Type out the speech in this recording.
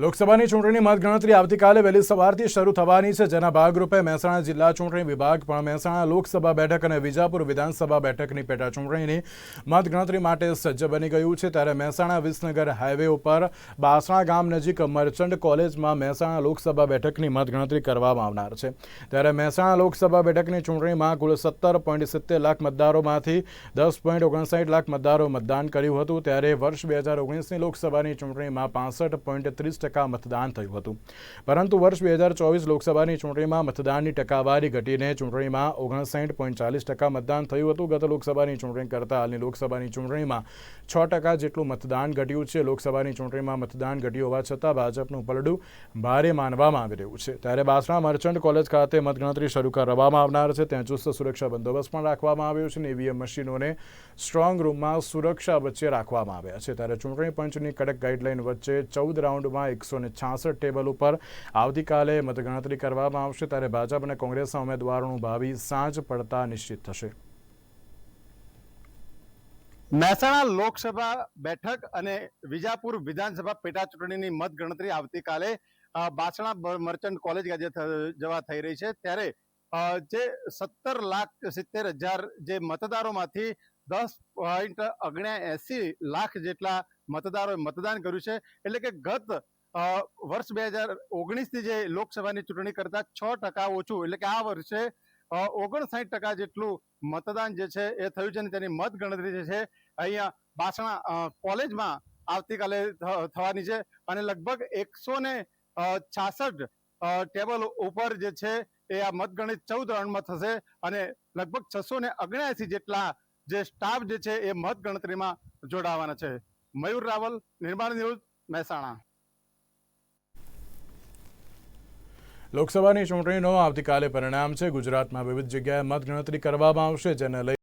લોકસભાની ચૂંટણીની મતગણતરી આવતીકાલે વહેલી સવારથી શરૂ થવાની છે. જેના ભાગરૂપે મહેસાણા જિલ્લા ચૂંટણી વિભાગ પણ મહેસાણા લોકસભા બેઠક અને વિજાપુર વિધાનસભા બેઠકની પેટા ચૂંટણીની મતગણતરી માટે સજ્જ બની ગયું છે. ત્યારે મહેસાણા વિસનગર હાઈવે ઉપર બાસણા ગામ નજીક મર્ચન્ટ કોલેજમાં મહેસાણા લોકસભા બેઠકની મતગણતરી કરવામાં આવનાર છે. ત્યારે મહેસાણા લોકસભા બેઠકની ચૂંટણીમાં કુલ સત્તર પોઈન્ટ સિત્તેર લાખ મતદારોમાંથી દસ પોઈન્ટ ઓગણસાઠ લાખ મતદારો મતદાન કર્યું હતું. ત્યારે વર્ષ બે હજાર ઓગણીસની લોકસભાની ચૂંટણીમાં પાસઠ પોઈન્ટ ત્રીસ ટકા મતદાન થયું હતું. પરંતુ વર્ષ બે હજાર ચોવીસ લોકસભાની ચૂંટણીમાં મતદાનની ટકાવારી ઘટીને ચૂંટણીમાં ઓગણસાઠ પોઈન્ટ ચાલીસ ટકા મતદાન થયું હતું. ગત લોકસભાની ચૂંટણી કરતાં હાલની લોકસભાની ચૂંટણીમાં છ ટકા જેટલું મતદાન ઘટ્યું છે. લોકસભાની ચૂંટણીમાં મતદાન ઘટ્યું હોવા છતાં ભાજપનું પલડું ભારે માનવામાં આવી રહ્યું છે. ત્યારે બાસણા મર્ચન્ટ કોલેજ ખાતે મતગણતરી શરૂ કરવામાં આવનાર છે. ત્યાં ચુસ્ત સુરક્ષા બંદોબસ્ત પણ રાખવામાં આવ્યો છે અને ઈવીએમ મશીનોને સ્ટ્રોંગ રૂમમાં સુરક્ષા વચ્ચે રાખવામાં આવ્યા છે. ત્યારે ચૂંટણી પંચની કડક ગાઈડલાઈન વચ્ચે ચૌદ રાઉન્ડમાં એકસો ને છાસઠ ટેબલ ઉપર આવતીકાલે મતગણતરી કરવામાં આવશે. ત્યારે ભાજપ અને કોંગ્રેસના ઉમેદવારોનું ભાવિ સાંજ પડતા નિશ્ચિત થશે. મહેસાણા લોકસભા બેઠક અને વિજાપુર વિધાનસભા પેટા ચૂંટણીની મતગણતરી આવતીકાલે બાસણા મર્ચન્ટ કોલેજ ખાતે જવા થઈ રહી છે. ત્યારે જે સત્તર લાખ સિત્તેર હજાર જે મતદારોમાંથી દસ પોઈન્ટ ઓગણ્યા એસી લાખ જેટલા મતદારોએ મતદાન કર્યું છે. એટલે કે ગત વર્ષ બે હજાર ઓગણીસની જે લોકસભાની ચૂંટણી કરતા છ ટકા ઓછું, એટલે કે આ વર્ષે ઓગણસાઠ ટકા જેટલું મતદાન જે છે એ થયું છે અને તેની મત ગણતરી જે છે અહીંયા બાસણા કોલેજમાં આવતીકાલે થવાની છે અને લગભગ એકસો ને છાસઠ ટેબલ ઉપર જે છે એ આ મતગણિત ચૌદ રાઉન્ડમાં થશે અને લગભગ છસો ને અગણ્યાસી જેટલા જે સ્ટાફ જે છે એ મત ગણતરીમાં જોડાવાના છે. મયુર રાવલ, નિર્માણ ન્યૂઝ મહેસાણા. લોકસભાની ચૂંટણીનો આવતીકાલે પરિણામ છે. ગુજરાતમાં વિવિધ જગ્યાએ મતગણતરી કરવામાં આવશે જેને લઈ